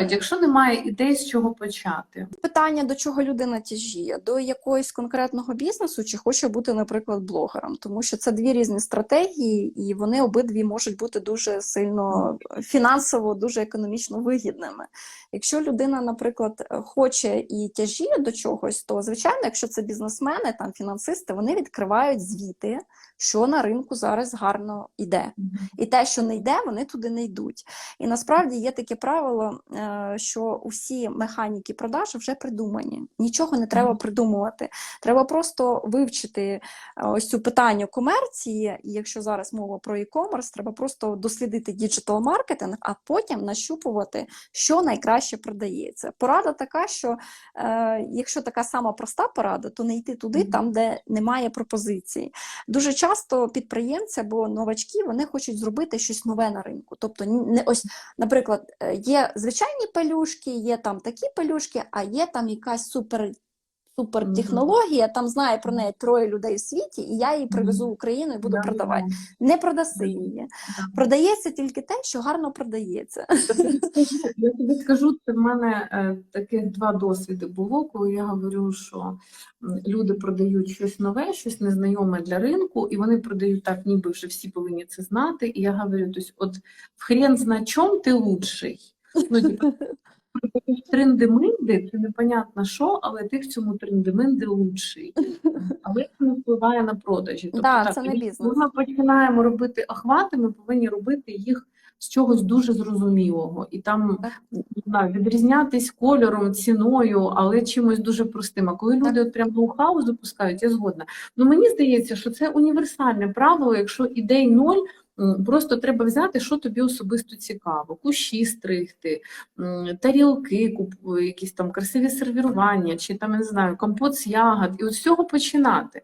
якщо немає ідей, з чого почати. Питання, до чого людина тяжіє, до якогось конкретного бізнесу, чи хоче бути, наприклад, блогером, тому що це дві різні стратегії, і вони обидві можуть бути дуже сильно фінансово, дуже економічно вигідними. Якщо людина, наприклад, хоче і тяжіє до чогось, то звичайно, якщо це бізнесмени, там фінансисти, вони відкривають звіти, що на ринку зараз гарно йде. І те, що не йде, вони туди не йдуть. І насправді є таке правило, е, що усі механіки продаж вже придумані. Нічого не треба придумувати. Треба просто вивчити е, ось цю питання комерції. І якщо зараз мова про e-commerce, треба просто дослідити діджитал маркетинг, а потім нащупувати, що найкраще продається. Порада така, що е, якщо така сама проста порада, то не йти туди, Мгм. там, де немає пропозиції. Дуже часто підприємці або новачки вони хочуть зробити щось нове на ринку. Тобто, не ось, наприклад, е, є звичайні пелюшки, є там такі пелюшки, а є там якась супер. Супертехнологія, там знає про неї троє людей у світі, і я її привезу в Україну і буду Да, продавати. Не продаси її. да. Продається тільки те, що гарно продається. Я тобі скажу, це в мене е, таких два досвіди було, коли я говорю, що люди продають щось нове, щось незнайоме для ринку, і вони продають так, ніби вже всі повинні це знати. І я говорю, тобто, от в хрен зна чом ти лучший. Ну, типу, це непонятно що, але ти в цьому тренди-минди лучший. Але це не впливає на продажі. Тобто, Да, так, це не коли бізнес. Ми починаємо робити охвати, ми повинні робити їх з чогось дуже зрозумілого. І там Так. не знаю, відрізнятись кольором, ціною, але чимось дуже простим. А коли люди от прям ноу-хау запускають, я згодна. Ну мені здається, що це універсальне правило, якщо ідей ноль. Просто треба взяти, що тобі особисто цікаво, кущі стригти, тарілки, якісь там красиві сервірування, чи там я не знаю, компот з ягод, і от з цього починати.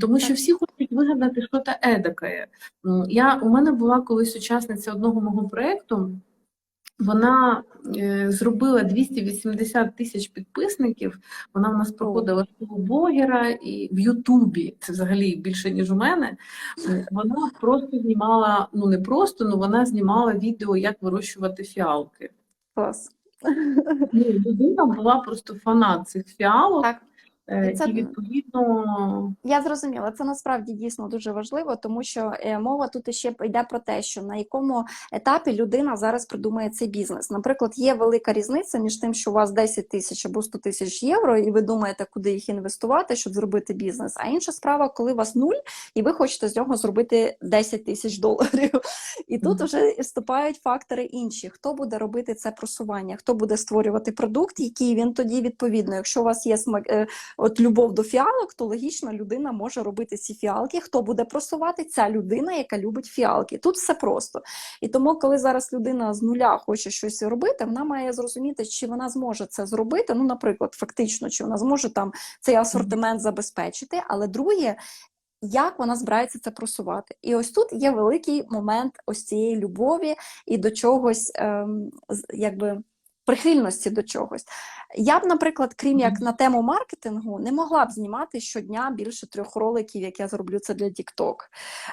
Тому що всі хочуть вигадати щось едакає. М, Я, у мене була колись учасниця одного мого проєкту, вона е, зробила 280 тисяч підписників. Вона в нас проходила блогера і в Ютубі, це взагалі більше, ніж у мене. Вона просто знімала, ну не просто, ну вона знімала відео, як вирощувати фіалки. Клас. Ну, людина була просто фанат цих фіалок, Так. Е, це- і відповідно Я зрозуміла, це насправді дійсно дуже важливо, тому що е, мова тут ще йде про те, що на якому етапі людина зараз придумує цей бізнес. Наприклад, є велика різниця між тим, що у вас 10 тисяч або 100 тисяч євро, і ви думаєте, куди їх інвестувати, щоб зробити бізнес. А інша справа, коли у вас нуль, і ви хочете з нього зробити 10 тисяч доларів. І тут вже вступають фактори інші. Хто буде робити це просування, хто буде створювати продукт, який він тоді відповідно, якщо у вас є смак. От любов до фіалок, то логічно людина може робити ці фіалки. Хто буде просувати? Ця людина, яка любить фіалки. Тут все просто. І тому, коли зараз людина з нуля хоче щось робити, вона має зрозуміти, чи вона зможе це зробити. Ну, наприклад, фактично, чи вона зможе там цей асортимент забезпечити. Але друге. Як вона збирається це просувати? І ось тут є великий момент ось цієї любові і до чогось, ем, якби прихильності до чогось. Я б, наприклад, крім як на тему маркетингу, не могла б знімати щодня більше трьох роликів, як я зроблю це для TikTok.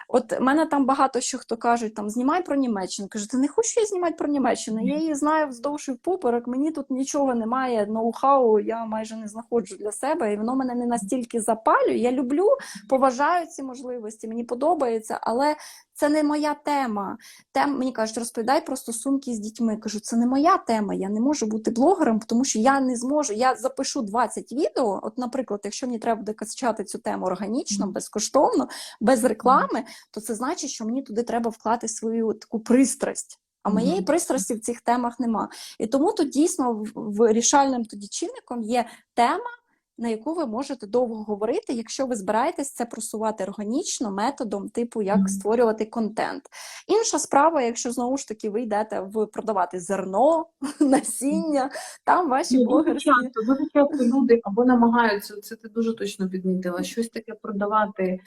От мене там багато що хто кажуть, там знімай про Німеччину. Кажу, ти не хочу я знімати про Німеччину. Я її знаю вздовж і впоперек, мені тут нічого немає, ноу-хау я майже не знаходжу для себе, і воно мене не настільки запалює. Я люблю, поважаю ці можливості, мені подобається, але це не моя тема. Тем, мені кажуть, розповідай про стосунки з дітьми. Кажу, це не моя тема. Я не можу бути блогером, тому що я не зможу. Я запишу 20 відео. От, наприклад, якщо мені треба буде качати цю тему органічно, безкоштовно, без реклами, то це значить, що мені туди треба вклати свою таку пристрасть. А моєї пристрасті в цих темах нема. І тому тут дійсно вирішальним тоді чинником є тема, на яку ви можете довго говорити, якщо ви збираєтесь це просувати органічно методом, типу як створювати контент. Інша справа, якщо знову ж таки ви йдете в продавати зерно, насіння, там ваші дуже блогерські часто, дуже часто люди або намагаються, це ти дуже точно підмітила, щось таке продавати,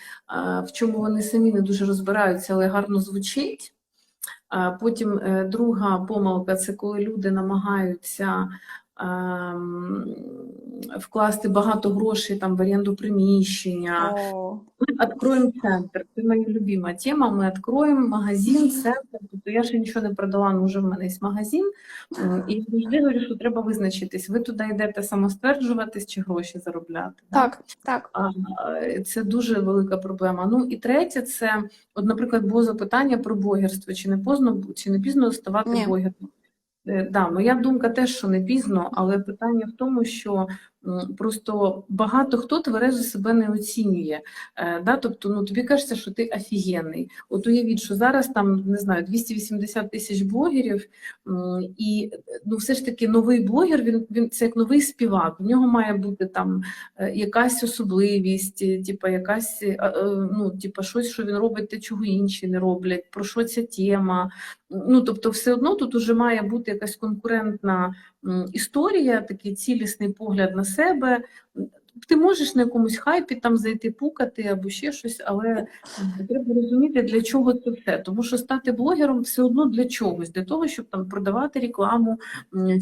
в чому вони самі не дуже розбираються, але гарно звучить. Потім е, друга помилка це коли люди намагаються вкласти багато грошей там в оренду приміщення. О, Мы откроем центр. Це моя любима тема. Ми відкроємо магазин, центр. Тобто я ще нічого не продала, але вже в мене є магазин. І завжди говорю, що треба визначитись. Ви туди йдете самостверджуватись чи гроші заробляти. так, так. Е, Це дуже велика проблема. Ну і третє, це, от, наприклад, було запитання про блогерство. Чи не поздно чи не пізно ставати блогером? Е, Да, моя думка теж, що не пізно, але питання в тому, що просто багато хто тверезо себе не оцінює. Е, Да? Тобто, ну тобі кажеться, що ти офігенний. От уявіть, що зараз там не знаю 280 тисяч блогерів, і ну все ж таки новий блогер. Він він це як новий співак. В нього має бути там е, якась особливість, е, типа якась ну, типа щось, що він робить, те, чого інші не роблять, про що ця тема. Ну тобто, все одно тут уже має бути якась конкурентна історія, такий цілісний погляд на себе. Ти можеш на якомусь хайпі там зайти пукати або ще щось, але треба розуміти, для чого це все. Тому що стати блогером все одно для чогось, для того, щоб там продавати рекламу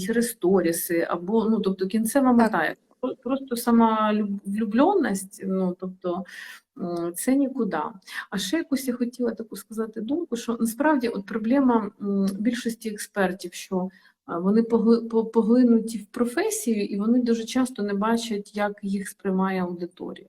через сторіси, або ну тобто кінцева мета. Про- Просто сама влюбленість, ну тобто це нікуди. А ще якусь я хотіла таку сказати думку, що насправді от проблема більшості експертів, що вони погли- поглинуті в професію, і вони дуже часто не бачать, як їх сприймає аудиторія.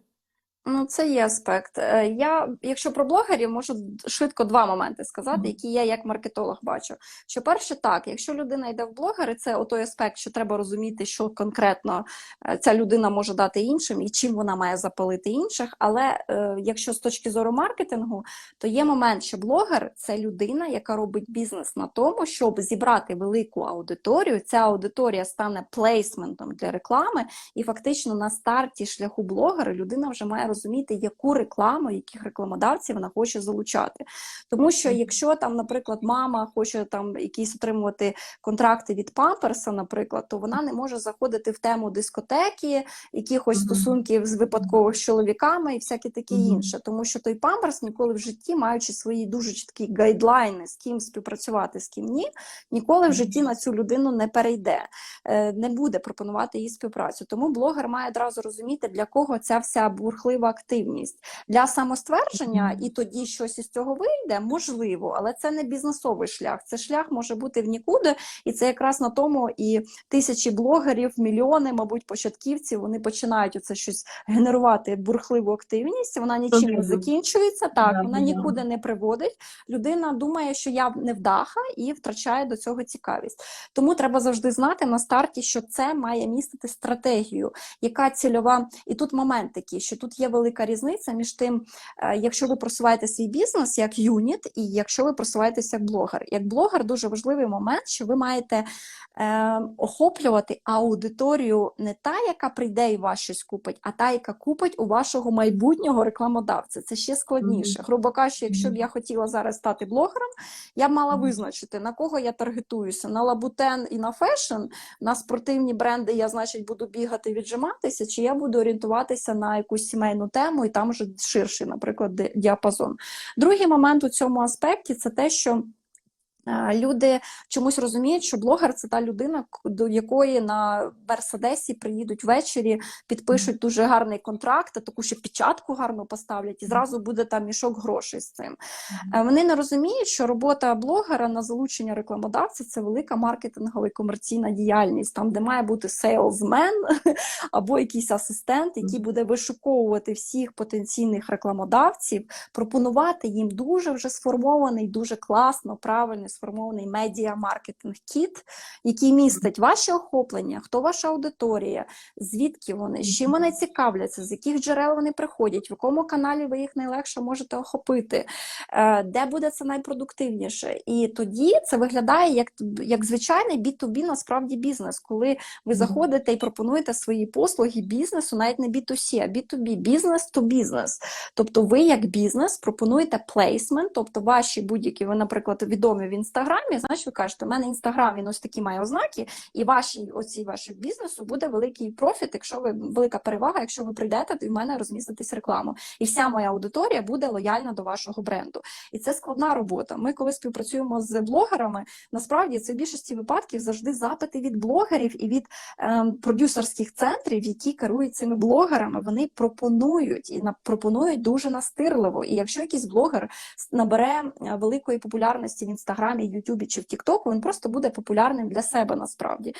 Ну, це є аспект. Е, Я, якщо про блогерів, можу швидко два моменти сказати, які я як маркетолог бачу. Що перше, так, якщо людина йде в блогери, це той аспект, що треба розуміти, що конкретно е, ця людина може дати іншим і чим вона має запалити інших. Але е, якщо з точки зору маркетингу, то є момент, що блогер це людина, яка робить бізнес на тому, щоб зібрати велику аудиторію. Ця аудиторія стане плейсментом для реклами, і фактично на старті шляху блогера людина вже має розуміти, яку рекламу, яких рекламодавців вона хоче залучати. Тому що якщо там, наприклад, мама хоче там якісь отримувати контракти від памперса, наприклад, то вона не може заходити в тему дискотеки, якихось Мгм. стосунків з випадкових з чоловіками і всяке таке Мгм. інше. Тому що той памперс ніколи в житті, маючи свої дуже чіткі гайдлайни, з ким співпрацювати, з ким ні, ніколи в житті на цю людину не перейде, е, не буде пропонувати їй співпрацю. Тому блогер має одразу розуміти, для кого ця вся бурхлива активність. Для самоствердження, і тоді щось із цього вийде, можливо, але це не бізнесовий шлях. Це шлях може бути в нікуди, і це якраз на тому і тисячі блогерів, мільйони, мабуть, початківців, вони починають оце щось генерувати бурхливу активність. Вона нічим не закінчується. Так, вона нікуди не приводить. Людина думає, що я невдаха, і втрачає до цього цікавість. Тому треба завжди знати на старті, що це має містити стратегію, яка цільова. І тут момент такий, що тут є велика різниця між тим, е, якщо ви просуваєте свій бізнес як юніт, і якщо ви просуваєтеся як блогер. Як блогер дуже важливий момент, що ви маєте е, охоплювати аудиторію не та, яка прийде і вас щось купить, а та, яка купить у вашого майбутнього рекламодавця. Це ще складніше. Грубо кажучи, якщо б я хотіла зараз стати блогером, я б мала визначити, на кого я таргетуюся: на лабутен і на фешн, на спортивні бренди я, значить, буду бігати, віджиматися, чи я буду орієнтуватися на якусь сімейну тему, і там вже ширший, наприклад, діапазон. Другий момент у цьому аспекті це те, що. Е, Люди чомусь розуміють, що блогер це та людина, до якої на Мерседесі приїдуть ввечері, підпишуть дуже гарний контракт, таку ще печатку гарно поставлять, і зразу буде там мішок грошей з цим. Е, Вони не розуміють, що робота блогера на залучення рекламодавця це велика маркетингова і комерційна діяльність, там, де має бути сейлзмен або якийсь асистент, який буде вишуковувати всіх потенційних рекламодавців, пропонувати їм дуже вже сформований, дуже класно, правильно сформований медіа-маркетинг кіт, який містить ваші охоплення, хто ваша аудиторія, звідки вони, з чим вони цікавляться, з яких джерел вони приходять, в якому каналі ви їх найлегше можете охопити, е, де буде це найпродуктивніше. І тоді це виглядає як, як звичайний B2B насправді бізнес, коли ви заходите і пропонуєте свої послуги бізнесу, навіть не B2C, а B2B, бізнес to бізнес. Тобто ви як бізнес пропонуєте плейсмент, тобто ваші будь-які, ви, наприклад, відомі в інстаграмі, значить ви кажете, у мене інстаграм він ось такі має ознаки, і ваші оці ваші бізнесу буде великий профіт, якщо ви велика перевага, якщо ви прийдете, в мене розміститись рекламу. І вся моя аудиторія буде лояльна до вашого бренду. І це складна робота. Ми, коли співпрацюємо з блогерами, насправді це в більшості випадків завжди запити від блогерів і від ем, продюсерських центрів, які керують цими блогерами. Вони пропонують і на пропонують дуже настирливо. І якщо якийсь блогер набере е, великої популярності в інстаграмі, Ютубі чи в Тіктоку, він просто буде популярним для себе насправді.